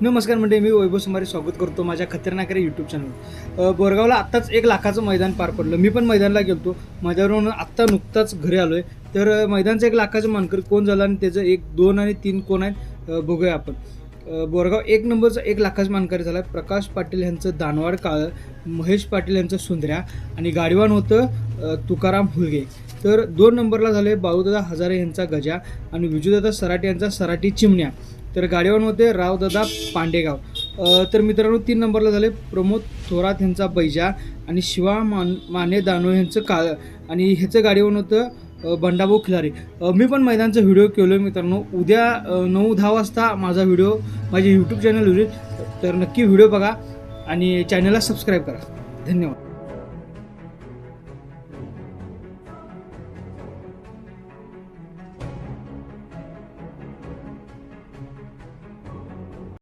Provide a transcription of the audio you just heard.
नमस्कार म्हणजे मी वैभव सुमारे स्वागत करतो माझ्या खतरनाकरे यूट्यूब चॅनल बोरगावला आत्ताच एक लाखाचं मैदान पार पडलं. मी पण मैदानाला गेलतो. मैदानावरून आत्ता नुकताच घरी आलो आहे तर मैदानचं एक लाखाचं मानकर कोण झालं आणि त्याचं एक दोन आणि तीन कोण आहेत बघूया आपण. बोरगाव एक नंबरचं एक लाखाचं मानकरी झाला प्रकाश पाटील यांचं दानवाड काळं महेश पाटील यांचं सुंदऱ्या आणि गाडीवान होतं तुकाराम हुलगे तर दोन नंबरला झाले बाळूदादा हजारे यांचा गजा आणि विजूदादा सराटे यांचा सराटी चिमण्या. तर गाडीवान होते रावदादा पांडेगाव. तर मित्रांनो तीन नंबरला झाले प्रमोद थोरात यांचा बैजा आणि शिवा मान माने दानो यांचं का आणि ह्याचं गाडीवान होतं बंडाभाऊ खिलारे. मी पण मैदानचा व्हिडिओ केलो आहे मित्रांनो. उद्या नऊ दहा वाजता माझा व्हिडिओ माझे यूट्यूब चॅनल होईल तर नक्की व्हिडिओ बघा आणि चॅनलला सबस्क्राईब करा. धन्यवाद.